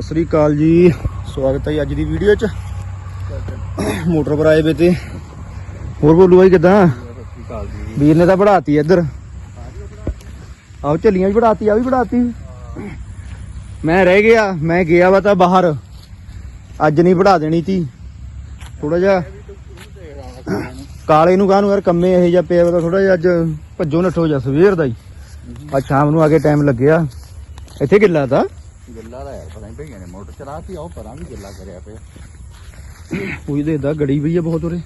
ਸਤਿ ਸ੍ਰੀ ਅਕਾਲ ਜੀ। ਸਵਾਗਤ ਹੈ ਜੀ ਅੱਜ ਦੀ ਵੀਡੀਓ 'ਚ। ਮੋਟਰ ਪਰ ਆਏ ਵੇ ਤੇ। ਹੋਰ ਬੋਲੂ ਬਾਈ ਕਿਦਾਂ? ਵੀਰ ਨੇ ਤਾਂ ਪੜਾਤੀ ਇੱਧਰ। ਆਓ ਚੱਲੀਆਂ ਵੀ ਪੜਾਤੀ ਆ ਵੀ ਪੜਾਤੀ ਮੈਂ ਰਹਿ ਗਿਆ, ਮੈਂ ਗਿਆ ਵਾ ਤਾਂ ਬਾਹਰ। ਅੱਜ ਨਹੀਂ ਪੜਾ ਦੇਣੀ ਤੀ। ਥੋੜਾ ਜਿਹਾ ਕਾਲੇ ਨੂੰ ਕਾਹਨੂੰ ਯਾਰ ਕੰਮੇ ਇਹ ਜਿਹਾ ਪਿਆ ਵਾ ਤਾਂ ਥੋੜਾ ਜਿਹਾ ਅੱਜ ਭੱਜੋ ਨੱਠੋ ਜਾ ਸਵੇਰ ਦਾ ਹੀ। ਅੱਜ ਸ਼ਾਮ ਨੂੰ ਆ ਕੇ ਟਾਈਮ ਲੱਗਿਆ। ਇੱਥੇ ਗਿੱਲਾ ਤਾਂ? ਗੱਲਾ ਦਾ ਯਾਰ ਪਤਾ ਨਹੀਂ ਭਈਆਂ ਨੇ ਮੋਟਰ ਚਲਾਤੀ ਆਓ ਪਰਾਂ ਵੀ ਗੱਲਾ ਕਰਿਆ ਪਿਆ। ਉਹੀ ਦੇਖਦਾ ਗੜੀ ਪਈ ਆ ਬਹੁਤ ਉਰੇ।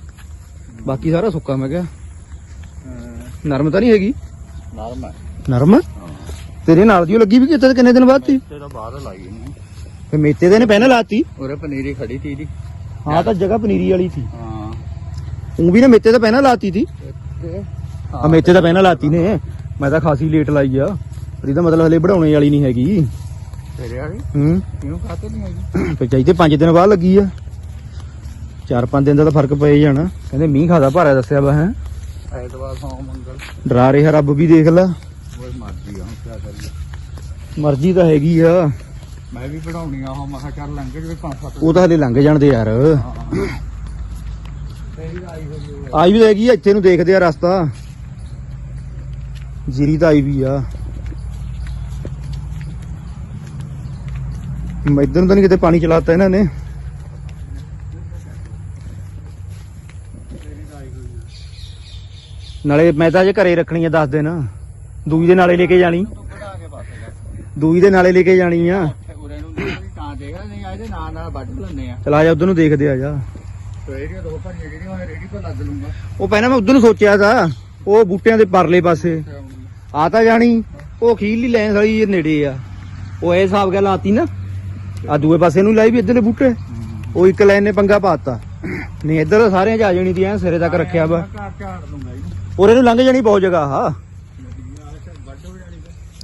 ਬਾਕੀ ਸਾਰਾ ਸੁੱਕਾ ਮੈਂ ਕਿਹਾ। ਨਰਮ ਤਾਂ ਨਹੀਂ ਹੈਗੀ? ਨਰਮ ਹੈ। ਨਰਮ? ਤੇਰੇ ਨਾਲ ਦੀ ਉਹ ਲੱਗੀ ਵੀ ਕਿਤੇ ਕਿੰਨੇ ਦਿਨ ਬਾਅਦ ਤੀ? ਤੇ ਤਾਂ ਬਾਹਰ ਲਾਈ ਨਹੀਂ ਫੇ ਮੇਤੇ ਦੇ ਨੇ ਪਹਿਲਾਂ ਲਾਤੀ? ਉਰੇ ਪਨੀਰੀ ਖੜੀ ਤੀ ਦੀ ਹਾਂ ਤਾਂ ਜਗ੍ਹਾ ਪਨੀਰੀ ਵਾਲੀ ਸੀ। ਹਾਂ। ਉਹ ਵੀ ਨੇ ਮੇਤੇ ਤਾਂ ਪਹਿਲਾਂ ਲਾਤੀ ਤੇ। ਆ ਮੇਤੇ ਤਾਂ ਪਹਿਲਾਂ ਲਾਤੀ ਨੇ। ਮੈਂ ਤਾਂ ਖਾਸੀ ਲੇਟ ਲਾਈ ਆ। ਪਰ ਇਹਦਾ ਮਤਲਬ ਹਲੇ ਵਧਾਉਣੇ ਵਾਲੀ ਨਹੀਂ ਹੈਗੀ। ਤੇਰੇ ਵਾਲੀ? ਹੂੰ। ਕਿਉਂ ਖਾਤੇ ਨਹੀਂ ਹੈਗੀ? ਫੇ ਚਾਹੀਦੇ 5 ਦਿਨ ਬਾਅਦ ਲੱਗੀ ਆ। 4-5 ਦਿਨ ਦਾ ਤਾਂ ਫ਼ਰਕ ਪਏ ਜਾਣਾ। ਕਹਿੰਦੇ ਮੀਂਹ ਖਾਦਾ ਭਾਰਾ ਦੱਸਿਆ ਵਾ ਹੈ। ਐਤਵਾਰ ਸੋਮ ਮੰਗਲ। ਡਰਾ ਰਿਹਾ ਰੱਬ ਵੀ ਦੇਖ ਲਾ। ਮਰਜ਼ੀ ਆ ਹੁਣ ਕੀ ਕਰੀਏ। ਮਰਜ਼ੀ ਤਾਂ ਹੈਗੀ ਆ। ਮੈਂ ਵੀ ਪੜਾਉਣੀ ਆ ਉਹ ਮੈਂ ਕਿਹਾ ਚੱਲ ਲੰਘ ਜਵੇ ਪੰਜ ਸੱਤ ਉਹ ਤਾਂ ਹਲੇ ਲੰਘ ਜਾਣਦੇ ਯਾਰ। ਤੇਰੀ ਤਾਂ ਆਈ ਹੋਈ ਹੋਈ ਆਈ ਵੀ ਤਾਂ ਹੈਗੀ ਆ ਇੱਥੇ ਨੂੰ ਦੇਖਦੇ ਆ ਰਸਤਾ। ਜੀਰੀ ਤਾਂ ਆਈ ਵੀ ਆ। ਇੱਧਰ ਨੂੰ ਤਾਂ ਨਹੀਂ ਕਿਤੇ ਪਾਣੀ ਚਲਾਤਾ ਇਹਨਾਂ ਨੇ। ਨਾਲੇ ਮੈਂ ਤਾਂ ਅਜੇ ਘਰੇ ਰੱਖਣੀ ਆ 10 ਦਿਨ। ਦੂਈ ਦੇ ਨਾਲੇ ਲੈ ਕੇ ਜਾਣੀ। ਤੂੰ ਦੂਈ ਦੇ ਨਾਲੇ ਲੈ ਕੇ ਜਾਣੀ ਆ। ਆ ਚਲਾ ਜਾ, ਉਧਰ ਨੂੰ ਦੇਖਦੇ ਆ ਜਾ। ਉਹ ਪਹਿਲਾਂ ਮੈਂ ਉਧਰ ਨੂੰ ਸੋਚਿਆ ਤਾਂ, ਉਹ ਬੂਟਿਆਂ ਦੇ ਪਰਲੇ ਪਾਸੇ। ਆ ਤਾਂ ਜਾਣੀ, ਉਹ ਖੀਰਲੀ ਲੈਣ ਵਾਲੀ ਨੇੜੇ ਆ। ਉਹ ਇਹ ਹਿਸਾਬ ਗੱਲ ਆਤੀ ਨਾ। ਆ ਦੂਏ ਪਾਸੇ ਨੂੰ ਲਾਈ ਵੀ ਇੱਧਰਲੇ ਬੂਟੇ। ਉਹ ਇੱਕ ਲਾਈਨ ਨੇ ਪੰਗਾ ਪਾਤਾ। ਨਹੀਂ ਇੱਧਰ ਤਾਂ ਸਾਰਿਆਂ 'ਚ ਆ ਜਾਣੀ ਤੀ ਐ ਸਿਰੇ ਤੱਕ ਰੱਖਿਆ ਵਾ। ਘਰ ਝਾੜ ਉਰੇ ਨੂੰ ਲੰਘ ਜਾਣੀ ਬਹੁਤ ਜਗ੍ਹਾ ਆ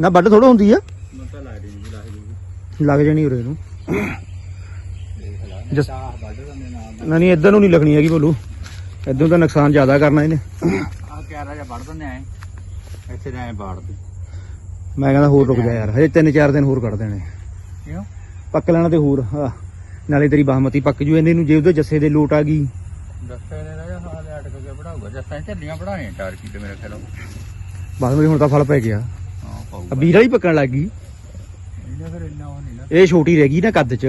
ਨਾ ਵੱਡ ਥੋੜਾ ਹੁੰਦੀ ਆ। ਮੈਂ ਤਾਂ ਲਾ ਦੇਣੀ ਲਾ ਦੇਣੀ ਲੱਗ ਜਾਣੀ ਉਰੇ ਨੂੰ। ਦੇਖ ਲਾ ਜਸ- ਤਾਂ ਵੱਢ ਦਿੰਦੇ ਨਾਲ ਨਾ ਨਹੀਂ ਇੱਧਰ ਨੂੰ ਨਹੀਂ ਲੱਗਣੀ ਹੈਗੀ ਬੋਲੂ। ਇੱਧਰ ਤਾਂ ਨੁਕਸਾਨ ਜ਼ਿਆਦਾ ਕਰਨਾ ਇਹਨੇ। ਆ ਕਿਆਰਾ ਜਿਹਾ ਵੱਢ ਦਿੰਦੇ ਆਏ ਇੱਥੇ ਤਾਂ ਐ ਬਾੜ ਦੇ ਮੈਂ ਕਹਿੰਦਾ ਹੋਰ ਰੁਕ ਜਾ ਯਾਰ ਹਜੇ ਤਿੰਨ ਚਾਰ ਦਿਨ ਹੋਰ ਕੱਢ ਦੇਣੇ। ਕਿਉਂ? ਪੱਕ ਲੈਣਾ ਤੇ ਹੋਰ ਨਾਲੇ ਤੇਰੀ ਬਾਹਮਤੀ ਪੱਕ ਜੂ ਇਹਨੇ ਨੂੰ ਜੇ ਉਹਦੇ ਜੱਸੇ ਦੇ ਲੋਟ ਆ ਗਈ। ਦੱਸੇ ਨੇ ਰਾਜਾ ਹਾਲ ਅਟਕ ਕੇ ਪੜਾਊਗਾ ਜੱਸਾਂ ਝੱਲੀਆਂ ਪੜਾਏ ਟਾਰ ਕੀ ਤੇ ਮੇਰੇ ਖਿਆਲ। ਬਾਹਮਤੀ ਹੁਣ ਤਾਂ ਫਲ ਪੈ ਗਿਆ। ਹਾਂ ਆ ਪਾਊਗਾ ਵੀਰਾ ਹੀ ਪੱਕਣ ਲੱਗ ਗਈ। ਇਹਨੇ ਫਿਰ ਇੰਨਾ ਉਹ ਨਹੀਂ ਨਾ। ਇਹ ਛੋਟੀ ਰਹਿ ਗਈ ਨਾ ਕੱਦ 'ਚ।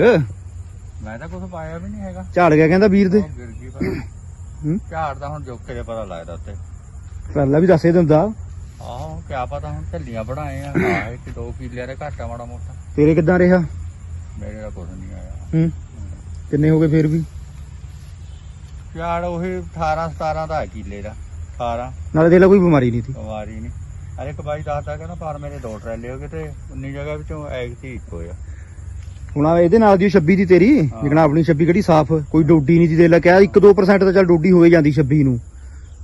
ਮੈਂ ਤਾਂ ਕੁਝ ਪਾਇਆ ਵੀ ਨਹੀਂ ਹੈਗਾ। ਝਾੜ ਗਿਆ ਕਹਿੰਦਾ ਵੀਰ ਦੇ। ਉਹ ਗਿਰ ਗਈ ਪਰ। ਹੂੰ? ਝਾੜ ਦਾ ਹੁਣ ਜੋਕੇ ਦੇ ਪਤਾ ਲੱਗਦਾ ਉੱਤੇ। ਪਹਿਲਾਂ ਵੀ ਦੱਸੇ ਦਿੰਦਾ। ਆਹੋ ਕਿਆ ਪਤਾ ਹੁਣ ਝੱਲੀਆਂ ਪੜਾਏ ਆ ਇੱਕ ਦੋ ਕਿੱਲੇ ਦੇ ਘਾਟਾ ਮਾੜਾ ਮੋਟਾ। ਤੇਰੇ ਕਿੱਦਾਂ ਰਿਹਾ? ਮੇਰੇ ਦਾ ਕੁਝ ਨਹੀਂ ਆਇਆ। ਹੂੰ? ਕਿੰਨੇ ਹੋ ਗਏ ਫੇਰ ਵੀ? ਝਾੜ ਉਹੀ 18 17 ਦਾ ਹੈ ਕਿੱਲੇ ਦਾ 18 ਨਾਲੇ ਦੇ ਲਾ ਕੋਈ ਬਿਮਾਰੀ ਨਹੀਂ ਸੀ। ਬਿਮਾਰੀ ਨਹੀਂ। ਅਰੇ ਇੱਕ ਬਾਈ ਦੱਸਦਾ ਕਹਿੰਦਾ ਪਰ ਮੇਰੇ ਦੋ ਟਰੈਲੇ ਹੋ ਗਏ ਤੇ 19 ਜਗ੍ਹਾ ਵਿੱਚੋਂ ਸੀ ਇੱਕ ਹੋਇਆ। ਹੁਣ ਆਹ ਇਹਦੇ ਨਾਲ ਦੀ 26 ਦੀ ਤੇਰੀ। ਜਿਹੜਾ ਆਪਣੀ 26 ਕਿਹੜੀ ਸਾਫ਼ ਕੋਈ ਡੋਡੀ ਨਹੀਂ ਦੀ ਦੇ ਲੈ ਕਿਹਾ 1-2% ਤਾਂ ਚੱਲ ਡੋਡੀ ਹੋਏ ਜਾਂਦੀ 26 ਨੂੰ।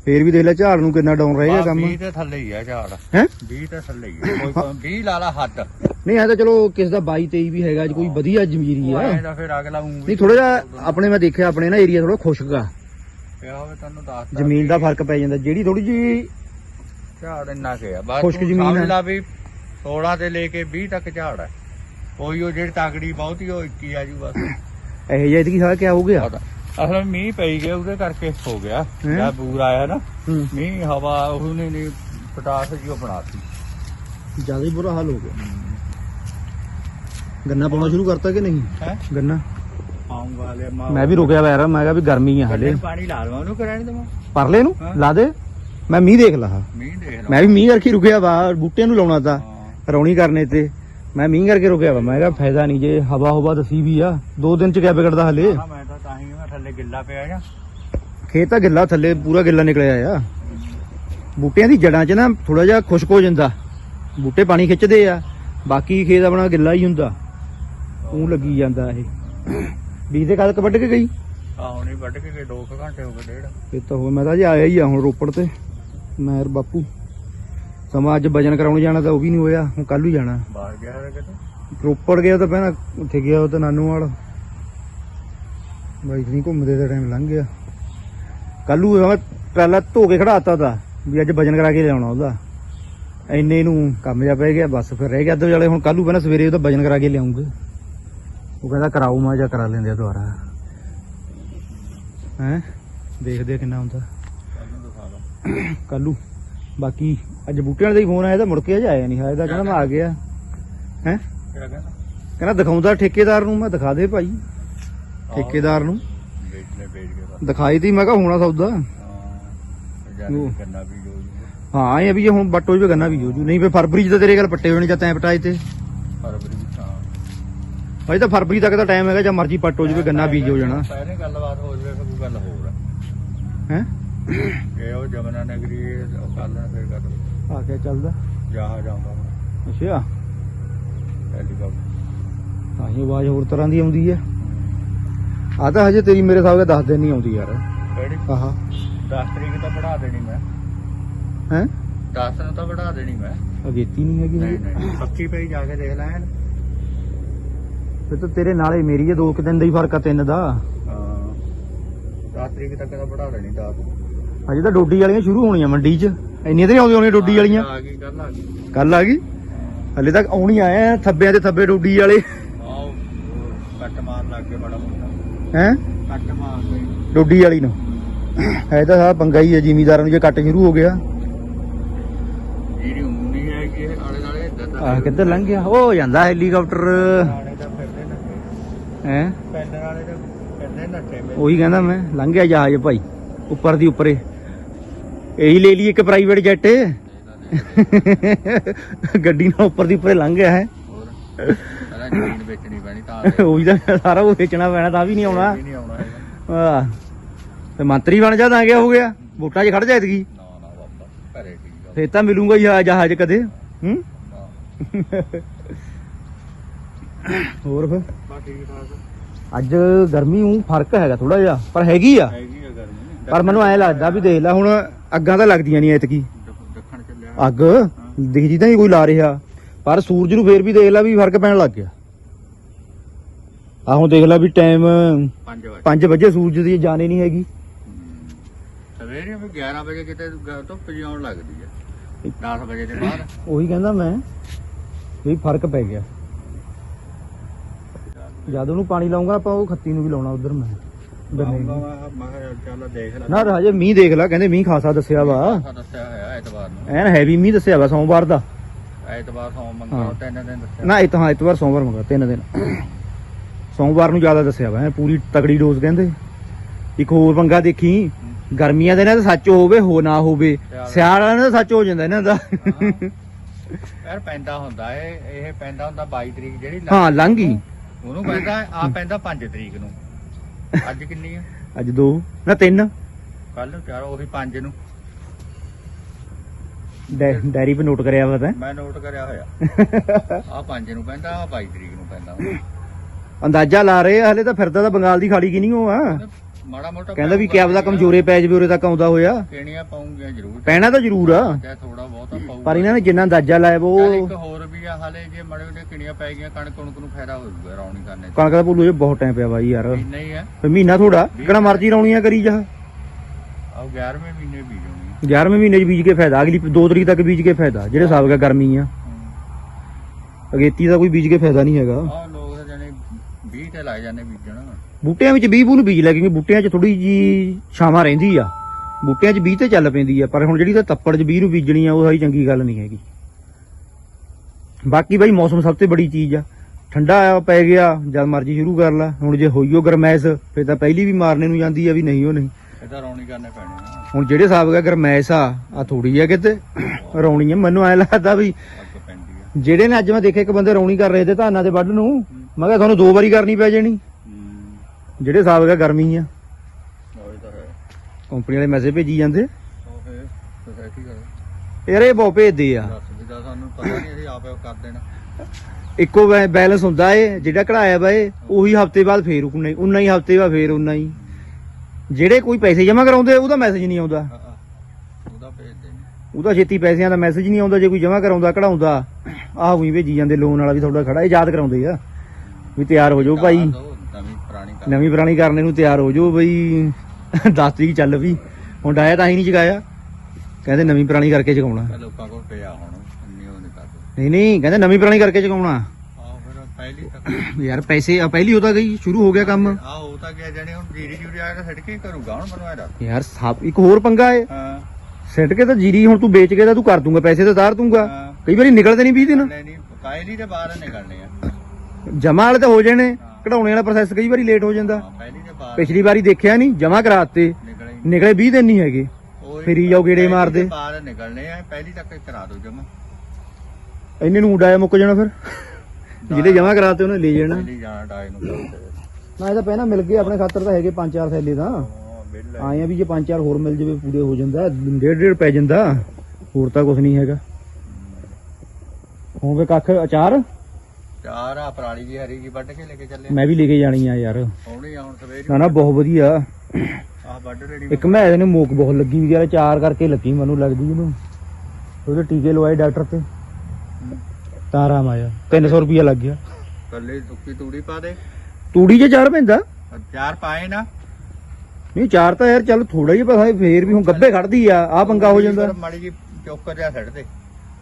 ਫੇਰ ਵੀ ਦੇਖ ਲੈ ਝਾੜ ਨੂੰ ਕਿੰਨਾ ਡਾਊਨ ਰਹੇਗਾ ਕੰਮ। 20 ਤੇ ਥੱਲੇ ਹੀ ਆ ਝਾੜ। ਹੈ? 20 ਤੇ ਥੱਲੇ ਹੀ ਆ ਕੋਈ 20 ਲਾ ਲਾ ਹੱਦ। ਨਹੀਂ ਹੈ ਤਾਂ ਚਲੋ ਕਿਸ ਦਾ 22-23 ਵੀ ਹੈਗਾ ਅੱਜ ਕੋਈ ਵਧੀਆ ਜ਼ਮੀਰੀ ਆ। ਐਂ ਦਾ ਫਿਰ ਅਗਲਾ ਵੀ ਨਹੀਂ ਥੋੜਾ ਜਿਹਾ ਆਪਣੇ ਮੈਂ ਦੇਖਿਆ ਆਪਣੇ ਨਾ ਏਰੀਆ ਥੋੜਾ ਖੁਸ਼ਕ ਆ। ਪਿਆ ਹੋਵੇ ਤੈਨੂੰ ਦੱਸਦਾ ਜ਼ਮੀਨ ਦਾ ਫ਼ਰਕ ਪੈ ਜਾਂਦਾ ਜਿਹੜੀ ਥੋੜੀ ਜੀ ਝਾੜ ਇੰਨਾ ਕਿ ਆ। ਬਸ ਖੁਸ਼ਕ ਜ਼ਮੀਨ ਸਮਝ। ਲਾ ਵੀ 16 ਤੇ ਲੈ ਕੇ 20 ਤੱਕ ਝਾੜ ਹੈ ਕੋਈ ਉਹ ਜਿਹੜੀ ਤਗੜੀ ਬਹੁਤੀ ਉਹ 21 ਆ ਜੂ ਬਸ। ਇਹ ਜਿਹਾ ਇਹਦੀ ਸਾਰਾ ਕਿਆ ਹੋ ਗਿਆ? ਅਸਲ ਮੀਂਹ ਪਈ ਗਿਆ ਉਹਦੇ ਕਰਕੇ ਹੋ ਗਿਆ? ਜਦ ਬੂਰ ਆਇਆ ਨਾ ਮੀਂਹ ਹਵਾ ਉਹਨੇ ਨਹੀਂ ਪਟਾਸ ਜੀ ਉਹ ਬਣਾਤੀ ਜ਼ਿਆਦਾ ਹੀ ਬੁਰਾ ਹਾਲ ਹੋ ਗਿਆ। ਗੰਨਾ ਪਾਉਣਾ ਸ਼ੁਰੂ ਕਰਤਾ ਕਿ ਨਹੀਂ? ਹੈ? ਗੰਨਾ? ਆਉਂਗਾ ਲੈ ਮਾਂ ਮੈਂ ਵੀ ਰੁਕਿਆ ਹੋਇਆ ਮੈਂ ਕਿਹਾ ਵੀ ਗਰਮੀ ਆ ਹਲੇ ਪਾਣੀ ਲਾ ਲਵਾਂ ਉਹਨੂੰ ਕਰਾਣੀ ਦਵਾਂ? ਪਰਲੇ ਨੂੰ। ਲਾ ਦੇ। ਮੈਂ ਮੀਂਹ ਦੇਖ ਲਾ। ਮੀਂਹ ਦੇਖ ਲਾ। ਮੈਂ ਵੀ ਮੀਂਹ ਕਰਕੇ ਰੁਕਿਆ ਵਾ ਬੂਟਿਆਂ ਨੂੰ ਲਾਉਣਾ ਤਾਂ। ਰੌਣੀ ਕਰਨੇ ਤੇ। ਮੈਂ ਮੀਂਹ ਕਰਕੇ ਰੁਕਿਆ ਵਾ ਮੈਂ ਕਿਹਾ ਫਾਇਦਾ ਨਹੀਂ ਜੇ ਹਵਾ ਹਵਾ ਦਸੀ ਵੀ ਆ। ਦੋ ਦਿਨ ਚ ਕਿਆ ਵਿਗੜਦਾ ਹਲੇ? ਹਾਂ, ਮੈਂ ਤਾਂ ਤਾਂ ਹੀ ਮੈਂ ਥੱਲੇ ਗਿੱਲਾ ਪਿਆ ਖੇਤ ਤਾਂ ਗਿੱਲਾ ਥੱਲੇ ਪੂਰਾ ਗਿੱਲਾ ਨਿਕਲਿਆ ਆ। ਬੂਟਿਆਂ ਦੀ ਜੜਾਂ 'ਚ ਨਾ ਥੋੜਾ ਜਿਹਾ ਖੁਸ਼ਕ ਹੋ ਜਾਂਦਾ। ਬੂਟੇ ਪਾਣੀ ਖਿੱਚਦੇ ਆ ਬਾਕੀ ਖੇਤ ਆਪਣਾ ਗਿੱਲਾ ਹੀ ਹੁੰਦਾ। ਉਹ ਲੱਗੀ ਜਾਂਦਾ ਇਹ। ਬੀਜ ਦੇ ਕਦ ਵੱਢ ਕੇ ਗਈ? ਆ ਹੁਣੇ ਵੱਢ ਕੇ ਗਏ 2 ਘੰਟੇ ਹੋ ਗਏ ਡੇਢ। ਇਹ ਤਾਂ ਹੋ ਮੈਂ ਤਾਂ ਜੀ ਆਇਆ ਹੀ ਆ ਹੁਣ ਰੋਪੜ ਤੇ ਮੈਂ ਯਾਰ ਬਾਪੂ। ਸਮਾਂ ਅੱਜ ਵਜਨ ਕਰਾਉਣ ਜਾਣਾ ਤਾਂ ਉਹ ਵੀ ਨਹੀਂ ਹੋਇਆ ਹੁਣ ਕੱਲ ਨੂੰ ਜਾਣਾ। ਬਾਹਰ ਗਿਆ ਹੋਇਆ ਕਿਤੇ? ਰੋਪੜ ਗਿਆ ਤਾਂ ਪਹਿਲਾਂ ਉੱਥੇ ਗਿਆ ਉਹ ਤਾਂ ਨਾਨੂ ਵਾਲ। ਬਾਈ ਨਹੀਂ ਘੁੰਮਦੇ ਦਾ ਟਾਈਮ ਲੰਘ ਗਿਆ। ਕੱਲ ਨੂੰ ਮੈਂ ਟਰਾਲਾ ਧੋ ਕੇ ਖੜਾਤਾ ਤਾ ਵੀ ਅੱਜ ਵਜਨ ਕਰਾ ਕੇ ਲਿਆਉਣਾ ਉਹਦਾ। ਇੰਨੇ ਨੂੰ ਕੰਮ ਜਾ ਪੈ ਗਿਆ ਬਸ ਫਿਰ ਰਹਿ ਗਿਆ ਅੱਧੇ ਵਾਲੇ ਹੁਣ ਕੱਲ ਨੂੰ ਪਹਿਲਾਂ ਸਵੇਰੇ ਉਹਦਾ ਵਜਨ ਕਰਾ ਕੇ ਲਿਆਉਂਗੇ। ਉਹ ਕਹਿੰਦਾ ਕਰਾਉ ਮੈਂ, ਜਾਂ ਕਰਾ ਲੈਂਦੇ ਆ ਦੁਬਾਰਾ। ਹੈ? ਦੇਖਦੇ ਆ ਕਿੰਨਾ ਹੁੰਦਾ। ਕੱਲੂ, ਬਾਕੀ ਅੱਜ ਬੂਟਿਆਂ ਦਾ ਹੀ ਫੋਨ ਆਇਆ, ਤਾਂ ਮੁੜ ਕੇ ਅਜੇ ਆਇਆ ਨਹੀਂ ਹਾਲੇ ਤਾਂ ਕਹਿੰਦਾ ਮੈਂ ਆ ਗਿਆ। ਹੈ? ਕਹਿੰਦਾ ਦਿਖਾਉਂਦਾ ਠੇਕੇਦਾਰ ਨੂੰ, ਮੈਂ ਦਿਖਾ ਦੇ ਭਾਈ। ਠੇਕੇਦਾਰ ਨੂੰ। ਦਿਖਾਈ ਤੀ, ਮੈਂ ਕਿਹਾ ਹੋਣਾ ਸੌਦਾ। ਹਾਂ, ਇਹ ਵੀ ਹੁਣ ਬੱਟੋ ਵੀ ਗੰਨਾ ਵੀ ਹੋ ਜੂ। ਨਹੀਂ ਫੇ ਫਰਵਰੀ ਚ ਤਾਂ ਤੇਰੇ ਗੱਲ ਪੱਟੇ ਹੋਣੇ ਜਾਂ ਤੈਂ ਪਟਾਏ ਤੇ। ਫਰਵਰੀ ਅਜੇ ਤਾਂ ਫਰਵਰੀ ਤੱਕ ਦਾ ਟਾਈਮ ਹੈਗਾ ਜਾਂ ਮਰਜ਼ੀ ਪੱਟ ਹੋ ਜੂਵੇ ਗੰਨਾ ਬੀਜ ਹੋ ਜਾਣਾ। ਪਹਿਲੇ ਗੱਲਬਾਤ ਹੋ ਜਾਵੇ ਫਿਰ ਕੋਈ ਗੱਲ ਹੋਰ ਆ। ਹੈ? ਜੇ ਉਹ ਜਮਨਾ ਨਗਰੀ ਉਹ ਕਰ ਲੈਣ ਫਿਰ ਕਰ ਆ ਕੇ ਚੱਲਦਾ। ਜਹਾ ਜਾਉਂਦਾ ਅੱਛਾ। ਹੈਲੀਕਾਪਟਰ ਹਾਂ ਇਹ ਆਵਾਜ਼ ਹੋਰ ਤਰ੍ਹਾਂ ਦੀ ਆਉਂਦੀ ਹੈ। ਆ ਤਾਂ ਹਜੇ ਤੇਰੀ ਮੇਰੇ 10 ਦਿਨ ਨਹੀਂ ਆਉਂਦੀ ਯਾਰ। ਕਿਹੜੀ? ਆਹਾ। 10 ਤਰੀਕ ਤਾਂ ਪੜਾ ਦੇਣੀ ਮੈਂ। ਹੈ? 10 ਨੂੰ ਤਾਂ ਪੜਾ ਦੇਣੀ ਮੈਂ। ਅਗੇਤੀ ਨਹੀਂ ਹੈਗੀ। ਨਹੀਂ ਹਜੇ। ਨਹੀਂ ਪੱਕੀ ਪਈ ਜਾ ਕੇ ਦੇਖ ਲੈਣ ਫਿਰ ਤਾਂ ਤੇਰੇ ਨਾਲੇ ਮੇਰੀ ਹੈ ਦੋ ਕੁ ਦਿਨ ਦਾ ਹੀ ਫ਼ਰਕ ਆ ਤਿੰਨ ਦਾ। ਹਾਂ। 10 ਤਰੀਕ ਤੱਕ ਤਾਂ ਪੜਾ ਦੇਣੀ 10 ਹਜੇ ਤਾਂ ਡੋਡੀ ਵਾਲੀਆਂ ਸ਼ੁਰੂ ਹੋਣੀਆਂ ਮੰਡੀ 'ਚ। ਇੰਨੀਆਂ ਤਾਂ ਨਹੀਂ ਆਉਂਦੀਆਂ ਹੋਣੀਆਂ ਡੋਡੀ ਵਾਲੀਆਂ। ਆ ਗਈ ਕੱਲ ਆ ਗਈ। ਕੱਲ ਆ ਗਈ? ਹਲੇ ਤੱਕ ਆਉਣੀ ਆਏ ਆ ਥੱਬਿਆਂ ਤੇ ਥੱਬੇ ਡੋਡੀ ਵਾਲੇ। ਆਓ ਕੱਟ ਮਾਰ ਲੱਗ ਕੇ ਬੜਾ ਮੋਟਾ। ਹੈ? ਕੱਟ ਮਾਰ ਗਈ ਡੋਡੀ ਵਾਲੀ ਨੂੰ। ਹੈ ਤਾਂ ਸਾਰਾ ਪੰਗਾ ਹੀ ਹੈ ਜ਼ਿਮੀਦਾਰਾਂ ਨੂੰ ਜੇ ਕੱਟ ਸ਼ੁਰੂ ਹੋ ਗਿਆ। ਜਿਹੜੀ ਉਮੂਨੀ ਹੈ ਕਿ ਇਹ ਆਲੇ ਨਾਲੇ ਕਿੱਧਰ ਲੰਘ ਗਿਆ? ਉਹ ਜਾਂਦਾ ਹੈਲੀਕਾਪਟਰ। ਹੈ? ਨੱਠੇ ਉਹੀ ਕਹਿੰਦਾ ਮੈਂ ਲੰਘ ਗਿਆ ਜਹਾਜ਼ ਭਾਈ ਉੱਪਰ ਦੀ ਉੱਪਰੇ। ਇਹੀ ਲੈ ਲਈ ਇੱਕ ਪ੍ਰਾਈਵੇਟ ਜੈਟ ਗੱਡੀ ਨਾਲ ਉੱਪਰ ਦੀ ਉੱਪਰੇ ਲੰਘ ਗਿਆ ਹੈ। ਹੋਰ ਪਹਿਲਾਂ ਜ਼ਮੀਨ ਵੇਚਣੀ ਪੈਣੀ ਤਾਂ ਉਹੀ ਤਾਂ ਸਾਰਾ ਉਹ ਵੇਚਣਾ ਪੈਣਾ ਤਾਂ ਵੀ ਨਹੀਂ ਆਉਣਾ। ਵੀ ਨਹੀਂ ਆਉਣਾ ਹੈਗਾ। ਆਹ ਤੇ ਮੰਤਰੀ ਬਣ ਜਾ ਤਾਂ ਗਿਆ ਹੋ ਗਿਆ। ਵੋਟਾਂ 'ਚ ਖੜ ਜਾਏਗੀ ਨਾ ਨਾ ਬਾਬਾ ਘਰੇ ਠੀਕ ਆ। ਫੇਰ ਤਾਂ ਮਿਲੂੰਗਾ ਹੀ ਜਹਾਜ਼- ਜਹਾਜ਼ ਕਦੇ। ਹੂੰ? ਨਾ। ਹੋਰ ਫਿਰ? ਬਾ ਠੀਕ ਠਾਕ। ਅੱਜ ਗਰਮੀ ਨੂੰ ਫ਼ਰਕ ਹੈਗਾ ਥੋੜਾ ਜਿਹਾ ਪਰ ਹੈਗੀ ਆ। ਹੈਗੀ ਆ ਗਰਮੀ। ਪਰ ਮੈਨੂੰ ਐ ਲੱਗਦਾ ਵੀ ਦੇਖ ਲੈ ਹੁਣ ਅੱਗਾਂ ਤਾਂ ਲੱਗਦੀਆਂ ਨਹੀਂ ਐਤਕੀ। ਦੱਖ- ਦੱਖਣ ਚੱਲਿਆ ਅੱਗ? ਦਿਖਦੀ ਤਾਂ ਨਹੀਂ ਕੋਈ ਲਾ ਰਿਹਾ। ਪਰ ਸੂਰਜ ਨੂੰ ਫੇਰ ਵੀ ਦੇਖ ਲੈ ਵੀ ਫ਼ਰਕ ਪੈਣ ਲੱਗ ਗਿਆ। ਆ ਹੁਣ ਦੇਖ ਲੈ ਵੀ ਟਾਈਮ 5 ਵਜੇ। 5 ਵਜੇ ਸੂਰਜ ਦੀ ਜਾਣੇ ਨਹੀਂ ਹੈਗੀ। ਸਵੇਰੇ ਵੀ 11 ਵਜੇ ਕਿਤੇ ਗ- ਧੁੱਪ ਜਿਹੀ ਆਉਣ ਲੱਗਦੀ ਹੈ 10 ਵਜੇ ਦੇ ਬਾਅਦ। ਉਹੀ ਕਹਿੰਦਾ ਮੈਂ ਵੀ ਫ਼ਰਕ ਪੈ ਗਿਆ। ਜਦ ਉਹਨੂੰ ਪਾਣੀ ਲਾਉਂਗਾ ਆਪਾਂ ਉਹ ਖੱਤੀ ਨੂੰ ਵੀ ਲਾਉਣਾ ਉਧਰ ਮੈਂ। ਗੰਨੇ ਨੂੰ। ਮੈਂ ਮੈਂ ਕਿਹਾ ਚੱਲ ਦੇਖ ਲੈ। ਨਾ ਹਜੇ ਮੀਂਹ ਦੇਖ ਲੈ ਕਹਿੰਦੇ ਮੀਂਹ ਖਾਸਾ ਦੱਸਿਆ ਵਾ। ਖਾਸਾ ਦੱਸਿਆ ਹੋਇਆ ਐਤਵਾਰ ਨੂੰ। ਐਨ ਹੈਵੀ ਮੀਂਹ ਦੱਸਿਆ ਵਾ ਸੋਮਵਾਰ ਦਾ। ਐਤਵਾਰ ਸੋਮ ਹਾਂ। ਮੰਗਲ ਤਿੰਨ ਦਿਨ ਦੱਸਿਆ। ਨਾ ਇਹ ਤਾਂ ਇਤਵਾਰ ਸੋਮਵਾਰ ਮੰਗਾ ਤਿੰਨ ਦਿਨ। ਸੋਮਵਾਰ ਨੂੰ ਜ਼ਿਆਦਾ ਦੱਸਿਆ ਵਾ ਪੂਰੀ ਤਕੜੀ ਡੋਜ਼ ਕਹਿੰਦੇ। ਇੱਕ ਹੋਰ ਪੰਗਾ ਦੇਖੀ ਗਰਮੀਆਂ ਦੇ ਨਾਲ ਤਾਂ ਸੱਚ ਹੋਵੇ ਹੋ ਨਾ ਹੋਵੇ। ਸਿਆਲ। ਦਾ ਸੱਚ ਹੋ ਜਾਂਦਾ ਇਹਨਾਂ ਦਾ। ਯਾਰ ਪੈਂਦਾ ਹੁੰਦਾ ਏ ਇਹ ਪੈਂਦਾ ਹੁੰਦਾ 22 ਤਰੀਕ ਜਿਹੜੀ ਹਾਂ ਲੰਘ ਗਈ। ਉਹਨੂੰ ਪੈਂਦਾ ਆ ਪੈਂਦਾ 5 ਤਰੀਕ ਨੂੰ। ਅੱਜ ਕਿੰਨੀ ਆ? ਅੱਜ ਦੋ। ਨਾ ਤਿੰਨ। ਕੱਲ ਨੂੰ ਚਾਰ ਉਹੀ 5 ਨੂੰ। ਡੈ- ਡੈਰੀ 'ਤੇ ਨੋਟ ਕਰਿਆ ਵਾ ਤੈਂ। ਮੈਂ ਨੋਟ ਕਰਿਆ ਹੋਇਆ। ਆ 5 ਨੂੰ ਪੈਂਦਾ ਆ 22 ਤਰੀਕ ਨੂੰ ਪੈਂਦਾ। ਅੰਦਾਜ਼ਾ ਲਾ ਰਹੇ ਆ ਹਲੇ ਤਾਂ ਫਿਰਦਾ ਤਾਂ ਬੰਗਾਲ ਦੀ ਖਾੜੀ ਕੀ ਨਹੀਂ ਉਹ ਆ। ਮਾੜਾ ਮੋਟਾ ਕਹਿੰਦਾ ਵੀ ਕਿਆ ਪਤਾ ਕਮਜ਼ੋਰੇ ਪੈ ਜਵੇ ਉਰੇ ਤੱਕ ਆਉਂਦਾ ਹੋਇਆ। ਕਿਹੜੀਆਂ ਪਾਉਂਗੀਆਂ ਜ਼ਰੂਰ। ਪੈਣਾ ਤਾਂ ਜ਼ਰੂਰ ਆ। ਚਾਹੇ ਥੋੜਾ ਬਹੁਤਾ ਪਾਊਗਾ। ਪਰ ਇਹਨਾਂ ਨੇ ਜਿੰਨਾ ਅੰਦਾਜ਼ਾ ਲਾਇਆ ਵਾ ਚੱਲ ਉਹ ਇੱਕ ਹੋਰ ਵੀ ਆ ਹਲੇ ਜੇ ਮੜੇ ਮੜੇ ਕਿਣੀਆਂ ਪੈ ਗਈਆਂ ਕਣਕ ਕਣਕ ਨੂੰ ਫਾਇਦਾ ਹੋ ਜਾਊਗਾ ਰੌਣੀ ਕਰਨੇ ਕਣਕ ਦਾ ਭੁੱਲੂ ਇਹ ਬਹੁਤ ਟਾਈਮ ਪਿਆ ਬਾਈ ਯਾਰ। ਇੰਨਾ ਹੀ ਆ। ਫੇ ਮਹੀਨਾ ਥੋੜਾ ਕਿਹੜਾ ਮਰਜ਼ੀ ਰੌਣੀਆਂ ਕਰੀ ਜਾ। ਆਹ 11ਵੇਂ ਮਹੀਨੇ ਬੀਜਣੀ 11ਵੇਂ ਮਹੀਨੇ 'ਚ ਬੀਜ ਕੇ ਫਾਇਦਾ ਅਗਲੀ 2 ਤਰੀਕ ਤੱਕ ਬੀਜ ਕੇ ਫਾਇਦਾ ਜਿਹੜੇ ਹਿਸਾਬ ਦਾ ਗਰਮੀ ਆ। ਅਗੇਤੀ ਦਾ ਕੋਈ ਬੀਜ ਕੇ ਫਾਇਦਾ ਨਹੀਂ ਹੈਗਾ। ਆਹ ਲੋਕ ਤਾਂ ਜਾਨੇ 20 ਤੇ ਲੱਗ ਜਾਂਦੇ ਬੀਜਣ। ਬੂਟਿਆਂ ਵਿੱਚ 20 ਨੂੰ ਬੀਜ ਲੈ ਕਿਉਂਕਿ ਬੂਟਿਆਂ 'ਚ ਥੋੜੀ ਜੀ ਛਾਵਾਂ ਰਹਿੰਦੀ ਆ। ਬੂਟਿਆਂ 'ਚ 20 ਤੇ ਚੱਲ ਪੈਂਦੀ ਆ ਪਰ ਹੁਣ ਜਿਹੜੀ ਤਾਂ ਤੱਪੜ 'ਚ 20 ਨੂੰ ਬੀਜਣੀ ਆ ਉਹ ਸਾਰੀ ਚੰਗੀ ਗੱਲ ਨਹੀਂ ਹੈਗੀ। ਬਾਕੀ ਬਾਈ ਮੌਸਮ ਸਭ ਤੋਂ ਬੜੀ ਚੀਜ਼ ਆ। ਠੰਡਾ ਆ ਪੈ ਗਿਆ ਜਦ ਮਰਜ਼ੀ ਸ਼ੁਰੂ ਕਰ ਲਾ। ਹੁਣ ਜੇ ਹੋਈਓ ਗਰਮੈਸ ਫੇਰ ਤਾਂ ਪਹਿਲੀ ਵੀ ਮਾਰਨੇ ਨੂੰ ਜਾਂਦੀ ਆ ਵੀ ਨਹੀਂ ਉਹ ਨਹੀਂ। ਇਹ ਤਾਂ ਰੌਣੀ ਕਰਨੇ ਪੈਣੇ ਹੁਣ ਜਿਹੜੇ ਹਿਸਾਬ ਦਾ ਗਰਮੈਸ ਆ ਆ ਥੋੜੀ ਆ ਕਿਤੇ। ਰੌਣੀ ਆ ਮੈਨੂੰ ਐ ਲੱਗਦਾ ਵੀ ਜਿਹੜੇ ਨੇ ਅੱਜ ਮੈਂ ਦੇਖੇ ਇੱਕ ਬੰਦੇ ਰੌਣੀ ਕਰ ਰਹੇ ਤੇ ਧਾਨਾਂ ਦੇ ਵੱਢ ਨੂੰ ਮੈਂ ਕਿਹਾ ਤੁਹਾਨੂੰ ਦੋ ਵਾਰੀ ਕਰਨੀ ਪੈ ਜਾਣੀ। ਹੂੰ ਜਿਹੜੇ ਹਿਸਾਬ ਦਾ ਗਰਮੀ ਆ। ਉਹ ਤਾਂ ਹੈ। ਕੰਪਨੀ ਵਾਲੇ ਮੈਸੇਜ ਭੇਜੀ ਜਾਂਦੇ। ਉਹ ਫੇਰ ਸੋਸਾਇਟੀ ਕਰ ਯਾਰ ਇਹ ਬਹੁਤ ਭੇਜਦੇ ਆ। ਦੱਸ ਵੀ ਦਾ ਸਾਨੂੰ ਪਤਾ ਨਹੀਂ ਅਸੀਂ ਆਪੇ ਕਰ ਦੇਣਾ। ਇੱਕੋ ਬੈ- ਬੈਲੈਂਸ ਹੁੰਦਾ ਏ ਜਿਹੜਾ ਕਢਾਇਆ ਵਾ ਉਹੀ ਹਫ਼ਤੇ ਬਾਅਦ ਫੇਰ ਉਨਾ ਹੀ ਉਨਾ ਹੀ ਹਫ਼ਤੇ ਬਾਅਦ ਫੇਰ ਉਨਾ ਹੀ। ਜਿਹੜੇ ਕੋਈ ਪੈਸੇ ਜਮ੍ਹਾਂ ਕਰਾਉਂਦੇ ਉਹਦਾ ਮੈਸੇਜ ਨਹੀਂ ਆਉਂਦਾ। ਹਾਂ, ਹਾਂ। ਉਹਦਾ ਭੇਜ ਦੇਣੀ। ਉਹਦਾ ਛੇਤੀ ਪੈਸਿਆਂ ਦਾ ਮੈਸੇਜ ਨਹੀਂ ਆਉਂਦਾ ਜੇ ਕੋਈ ਜਮ੍ਹਾਂ ਕਰਾਉਂਦਾ ਕਢਾਉਂਦਾ। ਆਹ ਉਹੀ ਭੇਜੀ ਜਾਂਦੇ ਲੋਨ ਵਾਲਾ ਵੀ ਤੁਹਾਡਾ ਖੜਾ ਇਹ ਯਾਦ ਕਰਾਉਂਦੇ ਆ। ਵੀ ਤਿਆਰ ਹੋ ਜਾਓ ਭਾਈ। ਦੋ, ਨਵੀਂ ਪੁਰਾਣੀ ਕਰਨੇ ਨੂੰ ਤਿਆਰ ਹੋ ਜਾਓ ਬਈ। 10 ਤਰੀਕ ਚੱਲ ਵੀ ਹੁਣ ਡਾਇਆ ਤਾਂ ਹੀ ਨਹੀਂ ਚਕਾਇਆ ਕਹਿੰਦੇ ਨਵੀਂ ਪੁਰਾਣੀ ਕਰਕੇ ਚਕਾਉਣਾ ਲੋਕਾਂ ਕੋਲ ਪਿਆ ਹੁਣ ਇੰਨੀ ਉਹ ਨਹੀਂ ਕਰਦੇ। ਨਹੀਂ ਨਹੀਂ ਕਹਿੰਦੇ ਨਵੀਂ ਪੁਰਾਣੀ ਕਰਕੇ ਤੱਕ ਯਾਰ ਪੈਸੇ ਆ ਪਹਿਲੀ ਹੋ ਤਾਂ ਗਈ ਸ਼ੁਰੂ ਹੋ ਗਿਆ ਕੰਮ। ਆ ਹੋ ਤਾਂ ਗਿਆ ਜਾਣੇ ਹੁਣ ਜੀਰੀ ਜੂਰੀ ਆ ਕੇ ਹੀ ਕਰੂਗਾ ਹੁਣ ਇਹਦਾ ਯਾਰ ਸਭ ਇੱਕ ਹੋਰ ਪੰਗਾ ਏ। ਹਾਂ। ਕੇ ਤਾਂ ਜੀਰੀ ਹੁਣ ਤੂੰ ਵੇਚ ਕੇ ਤਾਂ ਤੂੰ ਕਰ ਦੂੰਗਾ ਪੈਸੇ ਤਾਂ ਉਤਾਰ ਦੂੰਗਾ। ਕਈ ਵਾਰੀ ਨਿਕਲਦੇ ਨਹੀਂ 20 ਦਿਨ। ਨਹੀਂ ਨਹੀਂ ਪਹਿਲੀ ਦੇ ਬਾਹਰ ਨਿਕਲਣੇ ਆ। ਜਮਾ ਵਾਲੇ ਤਾਂ ਹੋ ਜਾਣੇ। ਕਢਾਉਣੇ ਵਾਲਾ ਪ੍ਰੋਸੈਸ ਕਈ ਵਾਰੀ ਲੇਟ ਹੋ ਜਾਂਦਾ। ਪਹਿਲੀ ਦੇ ਪਿਛਲੀ ਵਾਰੀ ਦੇਖਿਆ ਨਹੀਂ ਜਮਾ ਕਰਾਤੇ। ਨਿਕਲੇ ਨਿਕਲੇ 20 ਦਿਨ ਨਹੀਂ ਹੈਗੇ। ਉਹੀ ਫਿਰੀ ਜਾਓ ਗੇੜੇ ਪਹਿਲੀ ਮਾਰਦੇ। ਦੇ ਬਾਹਰ ਨਿਕਲਣੇ ਆ ਪਹਿਲੀ ਤੱਕ ਕਰਾ ਦੋ ਜਮਾ ਇੰਨੇ ਨੂੰ ਉਡਾਇਆ ਮੁੱਕ ਜਾਣਾ ਫਿਰ। ਜਿਹਦੇ ਜਮਾ ਕਰਾਤੇ ਉਹਨੇ ਲੈ ਜਾਣਾ। ਪਹਿਲੀ ਜਾਣਾ ਡਾਈ ਨੂੰ ਕਰੋ ਨਾ ਇਹ ਤਾਂ ਪਹਿਲਾਂ ਮਿਲ ਗਏ ਆਪਣੇ ਖਾਤਰ ਤਾਂ ਹੈਗੇ 5-4 ਥੈਲੇ ਤਾਂ। ਬਿੱਲ। ਆਏ ਆ ਵੀ ਜੇ 5-4 ਹੋਰ ਮਿਲ ਜਾਵੇ ਪੂਰੇ ਹੋ ਜਾਂਦਾ ਡੇਢ ਡੇਢ ਪੈ ਜਾਂਦਾ। ਹੋਰ ਤਾਂ ਕੁਝ ਨਹੀਂ ਹੈਗਾ। ਹੋਵੇ ਕੱਖ ਅਚਾਰ। ਚਾਰ ਆ ਪਰਾਲੀ ਦੀ ਹਰੀ ਜੀ ਵੱਢ ਕੇ ਲੈ ਕੇ ਚੱਲੇ। ਮੈਂ ਵੀ ਲੈ ਕੇ ਜਾਣੀ ਆ ਯਾਰ। ਹੋਣੀ ਆ ਹੁਣ ਸਵੇਰ ਨਾ ਨਾ ਬਹੁਤ ਵਧੀਆ। ਆ ਵੱਢ ਰੇੜੀ ਇੱਕ ਮੈਂ ਇਹਦੇ ਨੂੰ ਮੋਕ ਬਹੁਤ ਲੱਗੀ ਵੀ ਯਾਰ ਚਾਰ ਕਰਕੇ ਲੱਗੀ ਮੈਨੂੰ ਲੱਗਦੀ ਇਹਨੂੰ। ਉਹਦੇ ਟੀਕੇ ਲਵਾਏ ਡਾਕਟਰ ਤੇ। ਤਾਂ ਆਇਆ 300 ਰੁਪਿਆ ਲੱਗ ਗਿਆ। ਕੱਲੇ ਸੁੱਕੀ ਤੂੜੀ ਪਾ ਦੇ। ਤੂੜੀ 'ਚ ਚਾਰ ਪੈਂਦਾ? ਚਾਰ ਪਾਏ ਨਾ। ਨਹੀਂ ਚਾਰ ਤਾਂ ਯਾਰ ਚੱਲ ਥੋੜਾ ਜਿਹਾ ਪਤਾ ਫੇਰ ਵੀ ਹੁਣ ਗੱਬੇ ਖੜਦੀ ਆ ਆ ਪੰਗਾ ਹੋ ਜਾਂਦਾ। ਮਾੜੀ ਜੀ ਚੋਕਰ ਜਿਹਾ ਛੱਡ ਦੇ।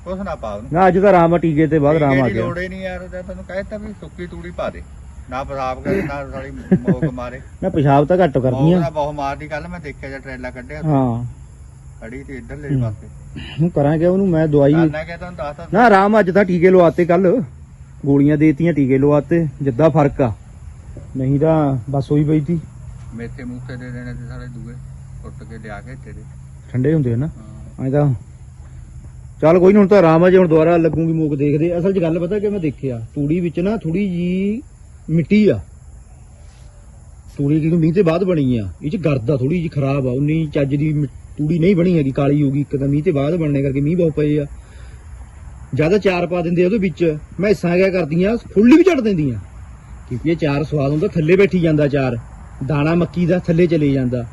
ਕੁਛ ਨਾ ਪਾ ਉਹਨੂੰ ਨਾ ਅੱਜ ਤਾਂ ਆਰਾਮ ਆ ਟੀਕੇ ਤੇ ਬਾਅਦ ਆਰਾਮ ਆ ਗਿਆ। ਲੋੜ ਨਹੀਂ ਯਾਰ ਉਹਦਾ ਤੈਨੂੰ ਕਹਿਤਾ ਵੀ ਸੁੱਕੀ ਤੂੜੀ ਪਾ ਦੇ। ਨਾ ਪਸਾਬ ਕਰੇ ਨਾ ਸਾਲੀ ਮੋਕ ਮਾਰੇ। ਨਾ ਪਿਸ਼ਾਬ ਤਾਂ ਘੱਟ ਮੋਕ ਕਰਦੀਆਂ ਦਾ ਬਹੁਤ ਮਾਰਦੀ ਕੱਲ ਮੈਂ ਦੇਖਿਆ ਜਾਂ ਟਰੇਲਾ ਕੱਢਿਆ ਹਾਂ। ਖੜੀ ਤੇ ਇੱਧਰ ਲੈ ਪਾਸੇ। ਹੁਣ ਕਰਾਂਗੇ ਉਹਨੂੰ ਮੈਂ ਦਵਾਈ ਨਾ ਆਰਾਮ ਅੱਜ ਤਾਂ ਟੀਕੇ ਲਵਾਤੇ ਕੱਲ ਗੋਲੀਆਂ ਦੇਤੀਆਂ ਟੀਕੇ ਲਵਾਤੇ ਜਿੱਦਾਂ ਫ਼ਰਕ ਆ। ਨਹੀਂ ਤਾਂ ਬਸ ਹੋਈ ਪਈ ਤੀ। ਮੇਥੇ ਮੂਥੇ ਦੇ ਦੇਣੇ ਤੇ ਸਾਰੇ ਦੂਏ ਟੁੱਟ ਕੇ ਲਿਆ ਕੇ ਤੇਰੇ ਠੰਡੇ ਹੁੰਦੇ ਆ ਨਾ। ਐਂ ਤਾਂ ਚੱਲ ਕੋਈ ਨਹੀਂ ਹੁਣ ਤਾਂ ਆਰਾਮ ਆ ਜੇ, ਹੁਣ ਦੁਬਾਰਾ ਲੱਗੂਗੀ ਮੂਕ ਦੇਖਦੇ ਅਸਲ 'ਚ ਗੱਲ ਪਤਾ ਕਿ ਮੈਂ ਦੇਖਿਆ, ਤੂੜੀ ਵਿੱਚ ਨਾ ਥੋੜੀ ਜੀ ਮਿੱਟੀ ਆ। ਤੂੜੀ ਕਿਉਂਕਿ ਮੀਂਹ ਤੇ ਬਾਅਦ ਬਣੀ ਆ, ਇਹ 'ਚ ਗਰਦ ਆ ਥੋੜੀ ਜੀ ਖਰਾਬ ਆ, ਉਨੀ ਚੱਜ ਦੀ ਮਿ- ਤੂੜੀ ਨਹੀਂ ਬਣੀ ਹੈਗੀ, ਕਾਲੀ ਹੋ ਗਈ, ਇੱਕ ਤਾਂ ਮੀਂਹ ਤੇ ਬਾਅਦ ਬਣਨੇ ਕਰਕੇ ਮੀਂਹ ਬਹੁਤ ਪਏ ਆ। ਜ਼ਿਆਦਾ ਚਾਰ ਪਾ ਦਿੰਦੇ ਆ ਉਹਦੇ ਵਿੱਚ, ਮੈਂ ਹਿੱਸਾ ਕਿਆ ਕਰਦੀਆਂ ਫੁੱਲੀ ਵੀ ਝੜ ਦਿੰਦੀਆਂ। ਕਿਉਂਕਿ ਇਹ ਚਾਰ ਸਵਾਦ ਹੁੰਦਾ, ਥੱਲੇ ਬੈਠੀ ਜਾਂਦਾ ਚਾਰ, ਦਾਣਾ ਮੱਕੀ ਦਾ ਥੱਲੇ ਚਲੇ ਜਾਂਦਾ।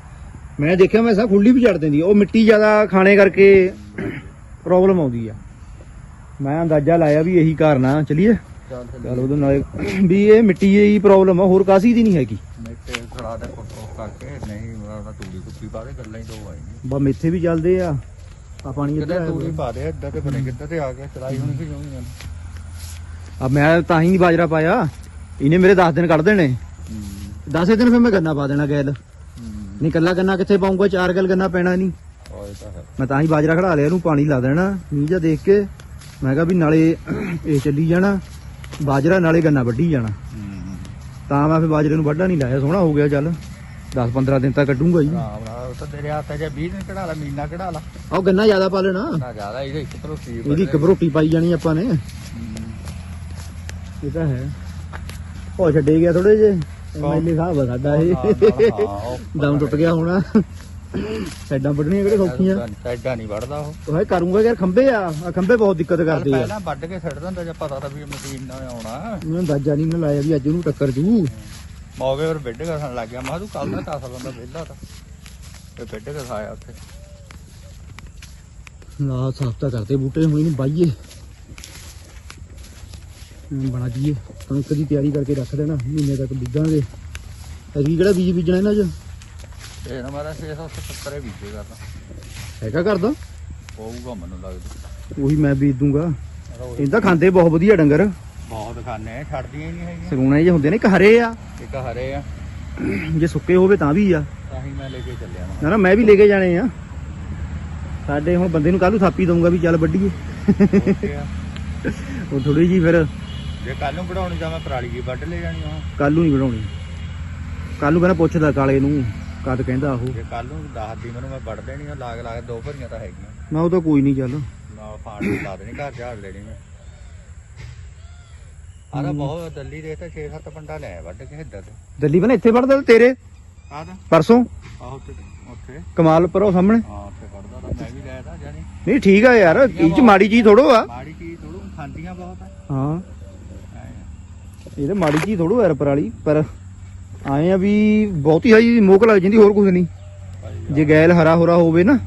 ਮੈਂ ਦੇਖਿਆ, ਮੈਂ ਸਾ ਖੁੱਲੀ ਵੀ ਝੜ ਦਿੰਦੀ ਆ। ਉਹ ਮਿੱਟੀ ਜ਼ਿਆਦਾ ਖਾਣੇ ਕਰਕੇ ਪ੍ਰੋਬਲਮ ਆਉਂਦੀ ਆ। ਮੈਂ ਅੰਦਾਜ਼ਾ ਲਾਇਆ ਵੀ ਇਹੀ ਕਾਰਨ ਆ। ਚਲਿਏ। ਚੱਲ ਉਹਦੇ ਨਾਲ ਵੀ ਇਹ ਮਿੱਟੀ ਦੀ ਪ੍ਰੋਬਲਮ ਆ ਹੋਰ ਕਾਸੀ ਦੀ ਨਹੀਂ ਹੈਗੀ। ਮੇਥੇ ਖੜਾ ਦੇ ਕੋਟੋ ਕਰਕੇ ਨਹੀਂ ਉਹਨਾਂ ਤੂੜੀ ਕੁੱਤੀ ਪਾ ਦੇ ਗੱਲਾਂ ਹੀ ਦੋ ਆਈ ਬਾ ਮੇਥੇ ਵੀ ਚੱਲਦੇ ਆ। ਆ ਪਾਣੀ ਇੱਧਰ ਤੂੜੀ। ਪਾ ਦੇ ਇੱਦਾਂ ਤੇ ਬਣੇ ਕਿੱਦਾਂ ਤੇ ਆ ਗਿਆ ਚਲਾਈ ਹੋਣੀ ਸੀ ਕਿਉਂ ਆ ਮੈਂ ਤਾਂ ਹੀ ਬਾਜਰਾ ਪਾਇਆ। ਇਹਨੇ ਮੇਰੇ 10 ਦਿਨ ਕੱਢ ਦੇਣੇ। 10 ਦਿਨ ਫਿਰ ਮੈਂ ਗੰਨਾ ਪਾ ਦੇਣਾ ਗੈਲ। ਨਹੀਂ ਕੱਲਾ ਗੰਨਾ ਕਿੱਥੇ ਪਾਉਂਗਾ ਚਾਰ ਗਲ ਗੰਨਾ ਪੈਣਾ ਨਹੀਂ। ਮੈਂ ਤਾਂ ਹੀ ਬਾਜਰਾ ਖੜਾ ਲਿਆ ਇਹਨੂੰ ਪਾਣੀ ਲਾ ਦੇਣਾ ਮੀਂਹ ਜਾ ਦੇਖ ਕੇ। ਮੈਂ ਕਿਹਾ ਵੀ ਨਾਲੇ ਇਹ ਚੱਲੀ ਜਾਣਾ ਬਾਜਰਾ ਨਾਲੇ ਗੰਨਾ ਵੱਢੀ ਜਾਣਾ। ਤਾਂ ਮੈਂ ਫਿਰ ਬਾਜਰੇ ਨੂੰ ਵੱਢਾ ਨਹੀਂ ਲਾਇਆ ਸੋਹਣਾ ਹੋ ਗਿਆ ਚੱਲ। 10 15 ਦਿਨ ਤੱਕ ਕੱਢੂੰਗਾ ਹੀ। ਰਾਮ ਨਾਲ ਉਹ ਤਾਂ ਤੇਰੇ ਹੱਥ 'ਚ 20 ਦਿਨ ਕਢਾ ਲਾ ਮਹੀਨਾ ਕਢਾ ਲਾ। ਆਹ ਗੰਨਾ ਜ਼ਿਆਦਾ ਪਾ ਲੈਣਾ। ਨਾ ਜ਼ਿਆਦਾ ਇਹਦੇ ਇੱਕ ਸੀ ਇਹਦੀ ਇੱਕ ਰੋਟੀ ਪਾਈ ਜਾਣੀ ਆਪਾਂ ਨੇ। ਇਹ ਤਾਂ ਹੈ। ਉਹ ਛੱਡੇ ਗਿਆ ਥੋੜੇ ਜੇ ਐਮਐਲਏ ਸਾਹਿਬ ਆ ਸਾਡਾ ਇਹ। ਦਮ ਟੁੱਟ ਗਿਆ। ਹੋਣਾ। ਸਾਈਡਾਂ ਵੱਢਣੀਆਂ ਕਿਹੜੇ ਸੌਖੀਆਂ? ਐਡਾ ਨਹੀਂ ਵੜਦਾ ਉਹ। ਹੈ ਕਰੂੰਗਾ ਯਾਰ ਖੰਬੇ ਆ ਆ ਖੰਬੇ ਬਹੁਤ ਦਿੱਕਤ ਕਰਦੇ ਆ। ਪਹਿਲਾਂ ਵੱਢ ਕੇ ਛੱਡ ਦਿੰਦਾ ਜੇ ਪਤਾ ਤਾਂ ਵੀ ਮਸ਼ੀਨ ਨਾਲ ਆਉਣਾ। ਮੈਨੂੰ ਅੰਦਾਜ਼ਾ ਨਹੀਂ ਨਾ ਲਾਇਆ ਵੀ ਅੱਜ ਉਹਨੂੰ ਟੱਕਰ ਜੂ। ਮੌਕੇ ਪਰ ਬੈੱਡ ਘਸਣ ਲੱਗ ਗਿਆ। ਮੈਂ ਤੂੰ ਕੱਲ ਦਾ ਕਾਸਾ ਬੰਦਾ ਵਿਹਲਾ ਤਾਂ। ਤੇ ਬੈੱਡ ਘਸਾਇਆ ਉੱਥੇ। ਨਾ ਸਾਫ਼ ਤਾਂ ਕਰਦੇ ਬੂਟੇ ਹੁਣ ਇਹਨੂੰ ਬਾਈਏ। ਬਣਾ ਦਈਏ। ਕਣਕ ਦੀ ਤਿਆਰੀ ਕਰਕੇ ਰੱਖ ਦੇਣਾ। ਮਹੀਨੇ ਤੱਕ ਬੀਜਾਂਗੇ। ਅਸੀਂ ਕਿਹੜਾ ਬੀਜ ਬੀਜਣਾ ਇਹਨਾਂ 'ਚ? ਇਹ ਨਾ ਮਾਰਾ 670 ਬੀਜੇ ਕਰਦਾ ਹੈਗਾ ਕਰਦਾ? ਪਊਗਾ ਮੈਨੂੰ ਲੱਗਦਾ। ਉਹੀ ਮੈਂ ਬੀਜ ਦੂੰਗਾ। ਇਹ ਤਾਂ ਖਾਂਦੇ ਬਹੁਤ ਵਧੀਆ ਡੰਗਰ। ਬਹੁਤ ਖਾਣੇ ਛੱਡਦੀਆਂ ਹੀ ਨਹੀਂ ਹੈਗੀਆਂ। ਸਗੂਣੇ ਜੇ ਹੁੰਦੇ ਨੇ ਇੱਕ ਹਰੇ ਆ। ਇੱਕ ਹਰੇ ਆ। ਜੇ ਸੁੱਕੇ ਹੋਵੇ ਤਾਂ ਵੀ ਆ। ਤਾਂ ਹੀ ਮੈਂ ਲੈ ਕੇ ਚੱਲਿਆ ਮੈਂ ਨਾ ਨਾ ਮੈਂ ਵੀ ਲੈ ਕੇ ਜਾਣੇ ਆ। ਸਾਡੇ ਹੁਣ ਬੰਦੇ ਨੂੰ ਕੱਲ ਨੂੰ ਥਾਪੀ ਦਊਂਗਾ ਵੀ ਚੱਲ ਵੱਢੀਏ। ਉਹ ਥੋੜੀ ਜੀ ਫਿਰ ਜੇ ਕੱਲ ਨੂੰ ਤਾਂ ਮੈਂ ਪਰਾਲੀ ਜੀ ਵੱਢ ਲੈ ਜਾਣੀ ਆ। ਕੱਲ ਨੂੰ ਨਹੀਂ ਬਣਾਉਣੀ ਕੱਲ ਨੂੰ ਕਹਿੰਦਾ ਪੁੱਛਦਾ ਕਾਲੇ ਨੂੰ। ਕਦ ਕਹਿੰਦਾ ਉਹ? ਜੇ ਕੱਲ ਨੂੰ ਦੱਸਦੀ ਮੈਨੂੰ ਮੈਂ ਵੱਢ ਦੇਣੀ ਆ ਲਾਗ ਲਾਗ ਦੋ ਭਰੀਆਂ ਤਾਂ ਹੈਗੀਆਂ। ਮੈਂ ਉਹ ਤਾਂ ਕੋਈ ਨਹੀਂ ਚੱਲ। ਨਾਲ ਫਾੜ ਲਾ ਦੇਣੀ ਘਰ ਝਾੜ ਲੈਣੀ ਮੈਂ। ਆਹ ਤਾਂ ਬਹੁਤ ਦਿੱਲੀ ਦੇ ਤਾਂ 6-7 ਪੰਡਾ ਲੈ ਵੱਢ ਕੇ ਇੱਧਰ। ਦਿੱਲੀ ਬਣਾ ਇੱਥੇ ਵੜਦਾ ਤੇਰੇ? ਆਹ ਤਾਂ। ਪਰਸੋਂ? ਆਹ ਉੱਥੇ ਉੱਥੇ। ਕਮਾਲ ਪਰ ਉਹ ਸਾਹਮਣੇ। ਹਾਂ ਉੱਥੇ ਕੱਢਦਾ ਤਾਂ ਮੈਂ ਵੀ ਤਾਂ ਜਾਨੀ ਨਹੀਂ ਠੀਕ ਆ ਯਾਰ ਇਹ ਚ ਮਾੜੀ ਚੀਜ਼ ਥੋੜੋ ਆ। ਮਾੜੀ ਚੀਜ਼ ਥੋੜੂ ਖਾਂਦੀਆਂ ਬਹੁਤ ਆ। ਹਾਂ। ਐਂ ਆ। ਇਹ ਤਾਂ ਮਾੜੀ ਚੀਜ਼ ਥੋੜੋ ਯਾਰ ਪਰਾਲੀ ਪਰ ਆਏ ਆ ਵੀ ਬਹੁਤੀ ਹਾਈ ਮੋਕ ਲੱਗ ਜਾਂਦੀ ਹੋਰ ਕੁਝ ਨਹੀਂ। ਭਾਈ ਜੇ ਗੈਲ ਹਰਾ ਹੋਰਾ ਹੋਵੇ ਨਾ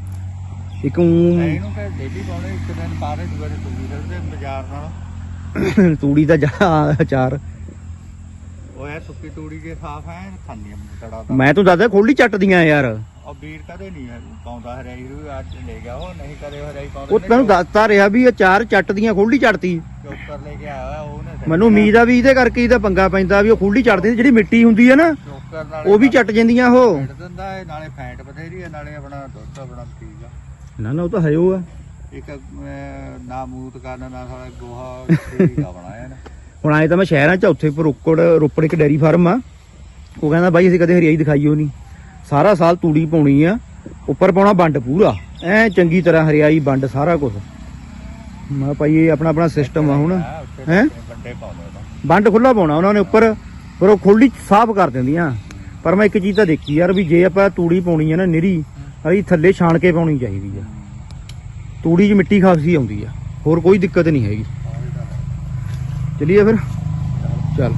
ਇੱਕ ਊਂ ਇਹਨੂੰ ਕਿ ਡੇਲੀ ਪਾਉਣੇ ਇੱਕ ਦਿਨ ਬਾਅਦ ਦੂਜੇ ਦਿਨ ਤੂੜੀ ਦੇ ਬਾਜ਼ਾਰ ਨਾਲ। ਤੂੜੀ ਦਾ ਜਾ ਚਾਰ ਉਹ ਯਾਰ ਸੁੱਕੀ ਤੂੜੀ ਜੇ ਸਾਫ਼ ਹੈ ਖਾਂਦੀਆਂ ਤੜਾ ਤਾਂ। ਮੈਂ ਤੂੰ ਦੱਸਦਾ ਖੋਲੀ ਚੱਟਦੀਆਂ ਯਾਰ। ਉਹ ਵੀਰ ਕਦੇ ਨਹੀਂ ਹੈ ਪਾਉਂਦਾ ਹਰਿਆਈ ਰੂ ਅੱਜ ਲੈ ਗਿਆ ਉਹ ਨਹੀਂ ਕਦੇ ਹਰਿਆਈ ਪਾਉਂਦਾ। ਉਹ ਤੈਨੂੰ ਦੱਸਤਾ ਰਿਹਾ ਵੀ ਇਹ ਚਾਰ ਚੱਟ ਦੀਆਂ ਖੁੱਲੀ ਚੜਤੀ ਚੋਕਰ ਲੈ ਕੇ ਆਇਆ ਉਹਨੇ ਮੈਨੂੰ ਉਮੀਦ ਆ ਵੀ ਇਹਦੇ ਕਰਕੇ ਇਹਦਾ ਪੰਗਾ ਪੈਂਦਾ ਵੀ ਉਹ ਖੁੱਲੀ ਚੜਦੀ ਜਿਹੜੀ ਮਿੱਟੀ ਹੁੰਦੀ ਹੈ ਨਾ ਚੋਕਰ ਨਾਲ ਉਹ ਵੀ ਚੱਟ ਜਾਂਦੀਆਂ ਉਹ। ਛੱਡ ਦਿੰਦਾ ਹੈ ਨਾਲੇ ਫੈਟ ਬਥੇਰੀ ਹੈ ਨਾਲੇ ਆਪਣਾ ਦੁੱਧ ਆਪਣਾ ਠੀਕ ਆ। ਨਾ ਨਾ ਉਹ ਤਾਂ ਹੈ ਉਹ ਆ। ਇੱਕ ਅਹ, ਨਾ ਮੂਤ ਕਰਨ ਨਾਲ ਸਾਲਾ ਗੋਹਾ ਦਾ ਬਣਾਇਆ ਨਾ ਹੁਣ ਆਏ ਤਾਂ ਮੈਂ ਸ਼ਹਿਰਾਂ ਚ ਉੱਥੇ ਰੋਪੜ ਰੋਪੜ ਇੱਕ ਡੈਰੀ ਫਾਰਮ ਆ। ਉਹ ਕਹਿੰਦਾ ਬਾਈ ਅਸੀਂ ਕਦੇ ਹਰਿਆਈ ਦਿਖਾਈ ਨਹੀਂ ਸਾਰਾ ਸਾਲ ਤੂੜੀ ਪਾਉਣੀ ਆ ਉੱਪਰ ਪਾਉਣਾ ਬੰਡ ਪੂਰਾ। ਐ ਚੰਗੀ ਤਰ੍ਹਾਂ ਹਰਿਆਈ ਬੰਡ ਸਾਰਾ ਕੁਝ ਮੈਂ ਭਾਈ ਇਹ ਆਪਣਾ ਆਪਣਾ ਸਿਸਟਮ ਆ ਹੁਣ। ਹਾਂ? ਵੱਡੇ ਪਾਉਂਦੇ ਤਾਂ ਬੰਡ ਖੁੱਲਾ ਪਾਉਣਾ ਉਹਨਾਂ ਨੇ ਉੱਪਰ ਪਰ ਉਹ ਖੁੱਲੀ ਸਾਫ਼ ਕਰ ਦਿੰਦੀਆਂ। ਪਰ ਮੈਂ ਇੱਕ ਚੀਜ਼ ਤਾਂ ਦੇਖੀ ਯਾਰ ਵੀ ਜੇ ਆਪਾਂ ਤੂੜੀ ਪਾਉਣੀ ਆ ਨਾ ਨਿਰੀ ਅਸੀਂ ਥੱਲੇ ਛਾਣ ਕੇ ਪਾਉਣੀ ਚਾਹੀਦੀ ਆ। ਤੂੜੀ 'ਚ ਮਿੱਟੀ ਖਾਸੀ ਆਉਂਦੀ ਆ। ਹੋਰ ਕੋਈ ਦਿੱਕਤ ਨਹੀਂ ਹੈਗੀ। ਚਲਿਏ ਫਿਰ। ਚੱਲ।